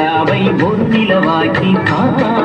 நிலாவை பொன்னிலவாக்கி காத்தா